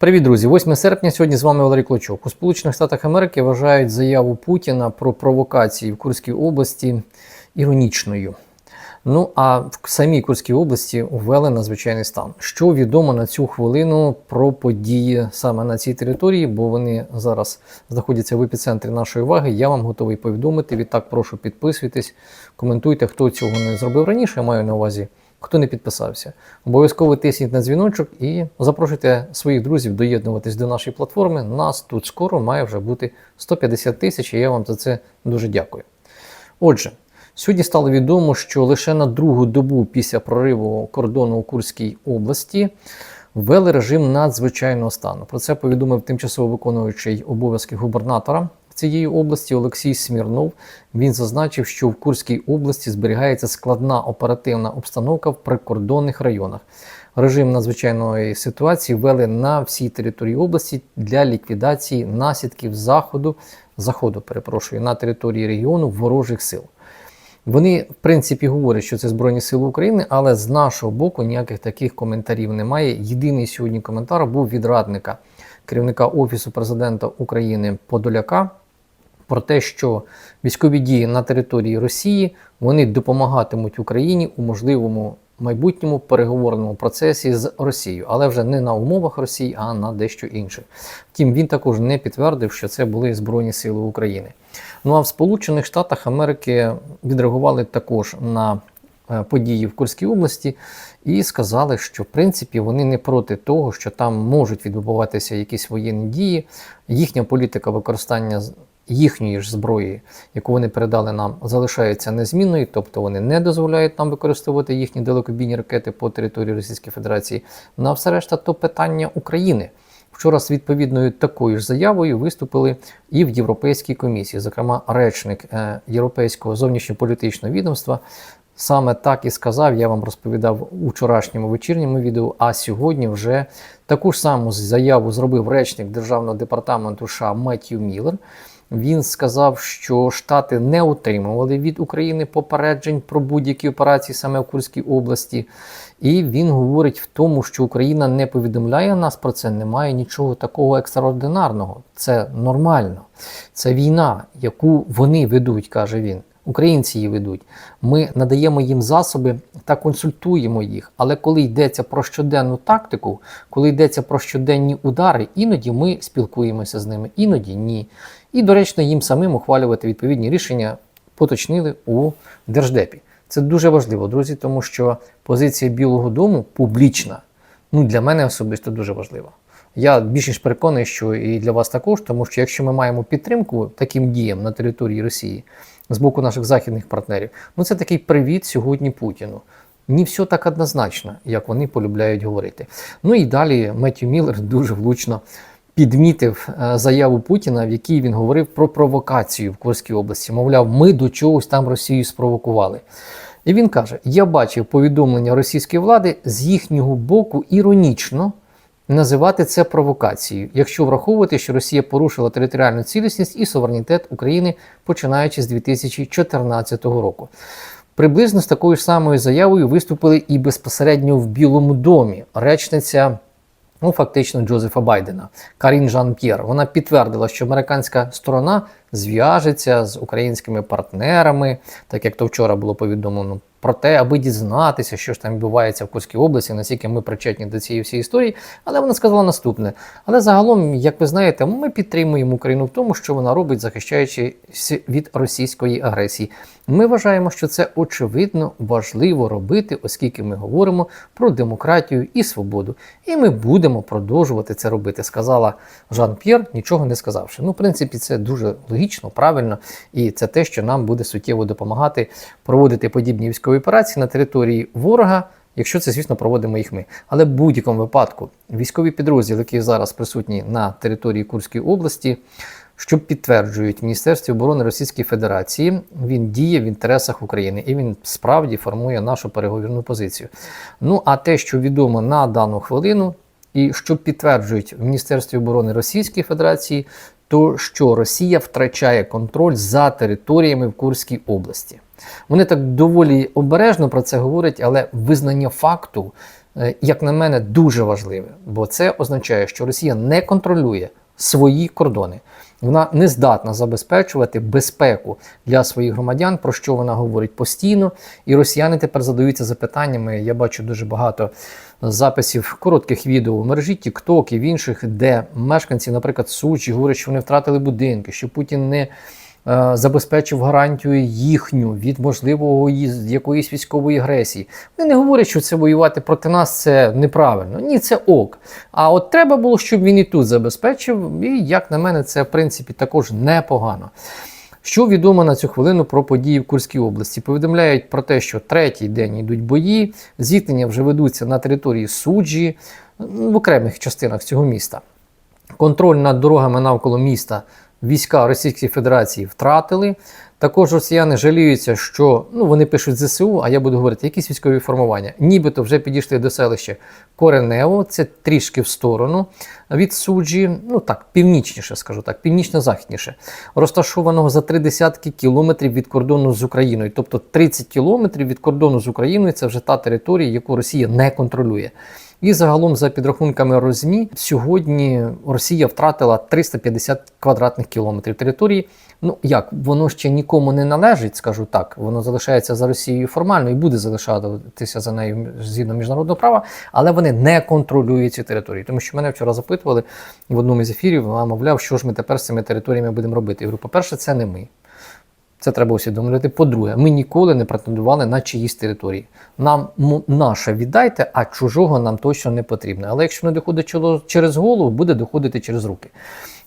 Привіт, друзі! 8 серпня. Сьогодні з вами Валерій Клочок. У Сполучених Штатах Америки вважають заяву Путіна про провокації в Курській області іронічною. Ну а в самій Курській області ввели надзвичайний стан. Що відомо на цю хвилину про події саме на цій території, бо вони зараз знаходяться в епіцентрі нашої уваги. Я вам готовий повідомити. Відтак прошу підписуйтесь, коментуйте, хто цього не зробив раніше. Я маю на увазі. Хто не підписався, обов'язково тисніть на дзвіночок і запрошуйте своїх друзів доєднуватись до нашої платформи. Нас тут скоро має вже бути 150 тисяч, і я вам за це дуже дякую. Отже, сьогодні стало відомо, що лише на другу добу після прориву кордону у Курській області ввели режим надзвичайного стану. Про це повідомив тимчасово виконуючий обов'язки губернатора цієї області Олексій Смірнов. Він зазначив, що в Курській області зберігається складна оперативна обстановка в прикордонних районах. Режим надзвичайної ситуації ввели на всій території області для ліквідації наслідків заходу, заходу, перепрошую, на території регіону ворожих сил. Вони, в принципі, говорять, що це Збройні Сили України, але з нашого боку ніяких таких коментарів немає. Єдиний сьогодні коментар був від радника керівника Офісу президента України Подоляка про те, що військові дії на території Росії вони допомагатимуть Україні у можливому майбутньому переговорному процесі з Росією, але вже не на умовах Росії, а на дещо інше. Втім, він також не підтвердив, що це були Збройні Сили України. Ну а в Сполучених Штатах Америки відреагували також на е, події в Курській області і сказали, що в принципі вони не проти того, що там можуть відбуватися якісь воєнні дії. Їхня політика використання їхньої ж зброї, яку вони передали нам, залишається незмінною, тобто вони не дозволяють нам використовувати їхні далекобійні ракети по території Російської Федерації. На все решта то питання України. Вчора з відповідною такою ж заявою виступили і в Європейській комісії, зокрема, речник е, Європейського зовнішньополітичного відомства. Саме так і сказав, я вам розповідав у вчорашньому вечірньому відео. А сьогодні вже таку ж саму заяву зробив речник Державного департаменту США Меттью Міллер. Він сказав, що Штати не отримували від України попереджень про будь-які операції саме в Курській області. І він говорить в тому, що Україна не повідомляє нас про це, немає нічого такого екстраординарного. Це нормально. Це війна, яку вони ведуть, каже він. Українці її ведуть. Ми надаємо їм засоби та консультуємо їх. Але коли йдеться про щоденну тактику, коли йдеться про щоденні удари, іноді ми спілкуємося з ними, іноді ні. І доречно їм самим ухвалювати відповідні рішення поточнили у держдепі. Це дуже важливо, друзі, тому що позиція Білого Дому публічна. Ну для мене особисто дуже важлива. Я більш ніж переконаний, що і для вас також, тому що якщо ми маємо підтримку таким діям на території Росії з боку наших західних партнерів, ну це такий привіт сьогодні Путіну. Не все так однозначно, як вони полюбляють говорити. Ну і далі Меттю Міллер дуже влучно підмітив е, заяву Путіна, в якій він говорив про провокацію в Курській області. Мовляв, ми до чогось там Росію спровокували. І він каже: Я бачив повідомлення російської влади з їхнього боку іронічно називати це провокацією, якщо враховувати, що Росія порушила територіальну цілісність і суверенітет України починаючи з 2014 року. Приблизно з такою ж самою заявою виступили і безпосередньо в Білому домі речниця. Ну, фактично, Джозефа Байдена, Карін Жан П'єр. Вона підтвердила, що американська сторона зв'яжеться з українськими партнерами, так як то вчора було повідомлено про те, аби дізнатися, що ж там відбувається в Курській області, наскільки ми причетні до цієї всієї історії. Але вона сказала наступне: але загалом, як ви знаєте, ми підтримуємо Україну в тому, що вона робить, захищаючись від російської агресії. Ми вважаємо, що це очевидно важливо робити, оскільки ми говоримо про демократію і свободу. І ми будемо продовжувати це робити, сказала Жан П'єр, нічого не сказавши. Ну, в принципі, це дуже логічно, правильно, і це те, що нам буде суттєво допомагати проводити подібні військові операції на території ворога. Якщо це, звісно, проводимо їх ми. Але в будь-якому випадку військові підрозділи, які зараз присутні на території Курської області, що підтверджують Міністерстві оборони Російської Федерації, він діє в інтересах України і він справді формує нашу переговірну позицію. Ну а те, що відомо на дану хвилину, і що підтверджують в Міністерстві оборони Російської Федерації, то що Росія втрачає контроль за територіями в Курській області. Вони так доволі обережно про це говорять, але визнання факту е, як на мене, дуже важливе, бо це означає, що Росія не контролює свої кордони. Вона не здатна забезпечувати безпеку для своїх громадян, про що вона говорить постійно. І росіяни тепер задаються запитаннями. Я бачу дуже багато записів коротких відео в мережі TikTok і в інших, де мешканці, наприклад, Сучі, говорять, що вони втратили будинки, що Путін не е, забезпечив гарантію їхню від можливого якоїсь військової агресії. Вони не говорять, що це воювати проти нас це неправильно. Ні, це ок. А от треба було, щоб він і тут забезпечив. І як на мене, це в принципі також непогано. Що відомо на цю хвилину про події в Курській області? Повідомляють про те, що третій день йдуть бої, зіткнення вже ведуться на території суджі в окремих частинах цього міста. Контроль над дорогами навколо міста війська Російської Федерації втратили. Також росіяни жаліються, що ну вони пишуть ЗСУ, а я буду говорити, якісь військові формування, нібито вже підійшли до селища Коренево, це трішки в сторону від суджі, ну так, північніше, скажу так, північно-західніше, розташованого за три десятки кілометрів від кордону з Україною. Тобто 30 кілометрів від кордону з Україною це вже та територія, яку Росія не контролює. І загалом, за підрахунками Розмі, сьогодні Росія втратила 350 квадратних кілометрів території. Ну як воно ще нікому не належить, скажу так. Воно залишається за Росією формально і буде залишатися за нею згідно міжнародного права, але вони не контролюють ці території. Тому що мене вчора запитували в одному з ефірів, мовляв, що ж ми тепер з цими територіями будемо робити. Я говорю, по-перше, це не ми. Це треба усвідомлювати. По-друге, ми ніколи не претендували на чиїсь території. Нам м- наше віддайте, а чужого нам точно не потрібно. Але якщо не доходить через голову, буде доходити через руки.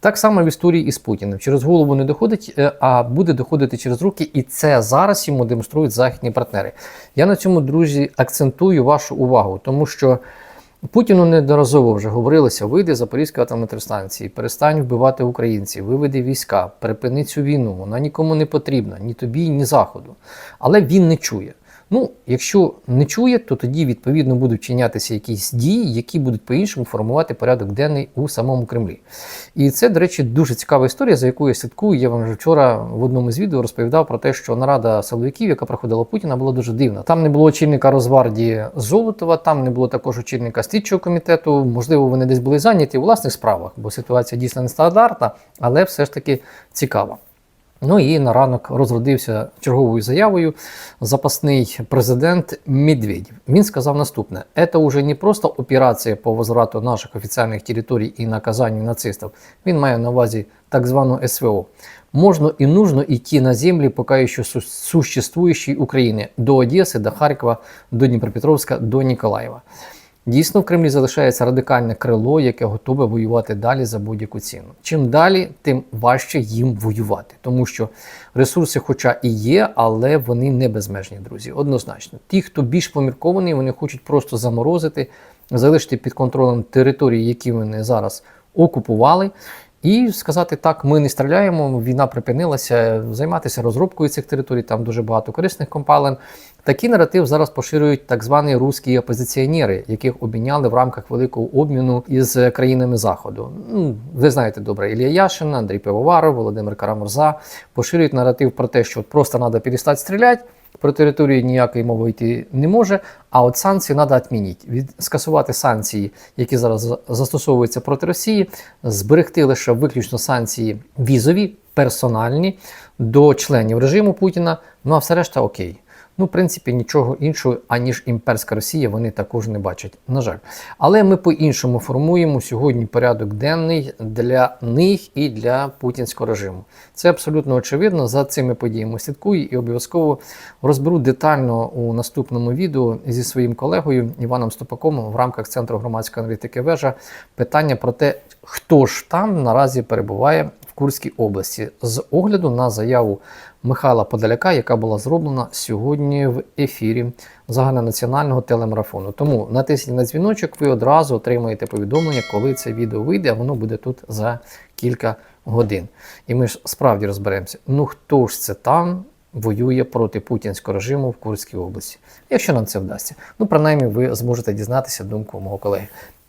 Так само в історії із Путіним. Через голову не доходить, е, а буде доходити через руки, і це зараз йому демонструють західні партнери. Я на цьому, друзі, акцентую вашу увагу, тому що Путіну неодноразово вже говорилося: вийди з Запорізької атомної електростанції, перестань вбивати українців, виведи війська, припини цю війну. Вона нікому не потрібна, ні тобі, ні заходу. Але він не чує. Ну, якщо не чує, то тоді відповідно будуть чинятися якісь дії, які будуть по-іншому формувати порядок денний у самому Кремлі. І це, до речі, дуже цікава історія, за якою я слідкую. Я вам вже вчора в одному з відео розповідав про те, що нарада силовиків, яка проходила Путіна, була дуже дивна. Там не було очільника Розвардії Золотова, там не було також очільника слідчого комітету. Можливо, вони десь були зайняті у власних справах, бо ситуація дійсно нестандартна, але все ж таки цікава. Ну і на ранок розродився черговою заявою запасний президент Медведєв. Він сказав наступне: це вже не просто операція по возврату наших офіційних територій і наказанню нацистів. Він має на увазі так звану СВО. Можно и нужно идти на земли пока еще су- существующей Украины до Одессы, до Харкова, до Дніпропетровська, до Ніколаєва. Дійсно, в Кремлі залишається радикальне крило, яке готове воювати далі за будь-яку ціну. Чим далі, тим важче їм воювати, тому що ресурси, хоча і є, але вони не безмежні, друзі. Однозначно, ті, хто більш поміркований, вони хочуть просто заморозити, залишити під контролем території, які вони зараз окупували. І сказати так, ми не стріляємо, війна припинилася, займатися розробкою цих територій, там дуже багато корисних компалин. Такий наратив зараз поширюють так звані русські опозиціонери, яких обміняли в рамках великого обміну із країнами Заходу. Ну, ви знаєте добре, Ілія Яшин, Андрій Пивоваров, Володимир Карамурза поширюють наратив про те, що просто треба перестати стріляти. Про територію ніякої мови йти не може, а от санкції треба відмінити. Від скасувати санкції, які зараз застосовуються проти Росії, зберегти лише виключно санкції візові, персональні до членів режиму Путіна. Ну а все решта окей. Ну, в принципі, нічого іншого, аніж імперська Росія, вони також не бачать, на жаль. Але ми по-іншому формуємо сьогодні порядок денний для них і для путінського режиму. Це абсолютно очевидно. За цими подіями слідкую і обов'язково розберу детально у наступному відео зі своїм колегою Іваном Стопаком в рамках Центру громадської аналітики вежа питання про те, хто ж там наразі перебуває Курській області з огляду на заяву Михайла Подаляка, яка була зроблена сьогодні в ефірі загальнонаціонального телемарафону. Тому натисніть на дзвіночок, ви одразу отримаєте повідомлення, коли це відео вийде, а воно буде тут за кілька годин. І ми ж справді розберемося, ну хто ж це там воює проти путінського режиму в Курській області. Якщо нам це вдасться, ну принаймні ви зможете дізнатися думку мого колеги.